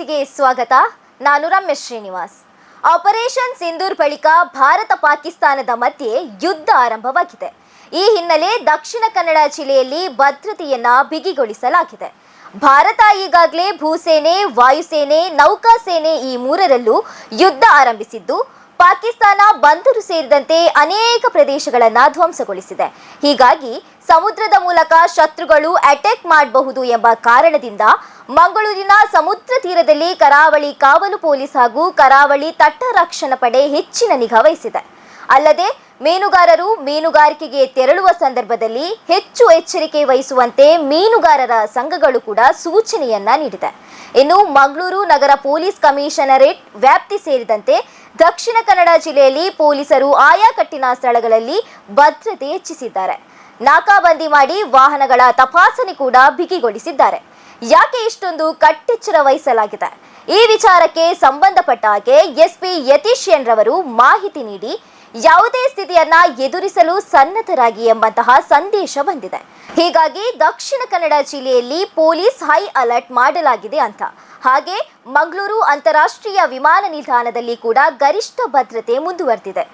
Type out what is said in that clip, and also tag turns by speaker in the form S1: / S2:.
S1: ಸೂಕ್ತ ಸ್ವಾಗತ. ನಾನು ರಮೇಶ್ ಶ್ರೀನಿವಾಸ್. ಆಪರೇಷನ್ ಸಿಂಧೂರ್ ಬಳಿಕ ಭಾರತ ಪಾಕಿಸ್ತಾನದ ಮಧ್ಯೆ ಯುದ್ಧ ಆರಂಭವಾಗಿದೆ. ಈ ಹಿನ್ನೆಲೆ ದಕ್ಷಿಣ ಕನ್ನಡ ಜಿಲ್ಲೆಯಲ್ಲಿ ಭದ್ರತೆಯನ್ನ ಬಿಗಿಗೊಳಿಸಲಾಗಿದೆ. ಭಾರತ ಈಗಾಗಲೇ ಭೂಸೇನೆ, ವಾಯುಸೇನೆ, ನೌಕಾಸೇನೆ ಈ ಮೂರರಲ್ಲೂ ಯುದ್ಧ ಆರಂಭಿಸಿದ್ದು, ಪಾಕಿಸ್ತಾನ ಬಂದರು ಸೇರಿದಂತೆ ಅನೇಕ ಪ್ರದೇಶಗಳನ್ನು ಧ್ವಂಸಗೊಳಿಸಿದೆ. ಹೀಗಾಗಿ ಸಮುದ್ರದ ಮೂಲಕ ಶತ್ರುಗಳು ಅಟ್ಯಾಕ್ ಮಾಡಬಹುದು ಎಂಬ ಕಾರಣದಿಂದ ಮಂಗಳೂರಿನ ಸಮುದ್ರ ತೀರದಲ್ಲಿ ಕರಾವಳಿ ಕಾವಲು ಪೊಲೀಸ್ ಹಾಗೂ ಕರಾವಳಿ ತಟ್ಟ ರಕ್ಷಣಾ ಪಡೆ ಹೆಚ್ಚಿನ ನಿಗಾ ವಹಿಸಿದೆ. ಅಲ್ಲದೆ, ಮೀನುಗಾರರು ಮೀನುಗಾರಿಕೆಗೆ ತೆರಳುವ ಸಂದರ್ಭದಲ್ಲಿ ಹೆಚ್ಚು ಎಚ್ಚರಿಕೆ ವಹಿಸುವಂತೆ ಮೀನುಗಾರರ ಸಂಘಗಳು ಕೂಡ ಸೂಚನೆಯನ್ನ ನೀಡಿದೆ. ಇನ್ನು ಮಂಗಳೂರು ನಗರ ಪೊಲೀಸ್ ಕಮಿಷನರೇಟ್ ವ್ಯಾಪ್ತಿ ಸೇರಿದಂತೆ ದಕ್ಷಿಣ ಕನ್ನಡ ಜಿಲ್ಲೆಯಲ್ಲಿ ಪೊಲೀಸರು ಆಯಾ ಕಟ್ಟಿನ ಸ್ಥಳಗಳಲ್ಲಿ ಭದ್ರತೆ ಹೆಚ್ಚಿಸಿದ್ದಾರೆ. ನಾಕಾಬಂದಿ ಮಾಡಿ ವಾಹನಗಳ ತಪಾಸಣೆ ಕೂಡ ಬಿಗಿಗೊಳಿಸಿದ್ದಾರೆ. ಯಾಕೆ ಇಷ್ಟೊಂದು ಕಟ್ಟೆಚ್ಚರ ವಹಿಸಲಾಗಿದೆ? ಈ ವಿಚಾರಕ್ಕೆ ಸಂಬಂಧಪಟ್ಟ ಹಾಗೆ ಎಸ್ಪಿ ಯತೀಶ್ ಎನ್ ರವರು ಮಾಹಿತಿ ನೀಡಿ ಯಾವುದೇ ಸ್ಥಿತಿಯನ್ನ ಎದುರಿಸಲು ಸನ್ನದ್ಧರಾಗಿ ಎಂಬಂತಹ ಸಂದೇಶ ಬಂದಿದೆ. ಹೀಗಾಗಿ ದಕ್ಷಿಣ ಕನ್ನಡ ಜಿಲ್ಲೆಯಲ್ಲಿ ಪೊಲೀಸ್ ಹೈ ಅಲರ್ಟ್ ಮಾಡಲಾಗಿದೆ ಅಂತ. ಹಾಗೆ ಮಂಗಳೂರು ಅಂತಾರಾಷ್ಟ್ರೀಯ ವಿಮಾನ ನಿಲ್ದಾಣದಲ್ಲಿ ಕೂಡ ಗರಿಷ್ಠ ಭದ್ರತೆ ಮುಂದುವರೆದಿದೆ.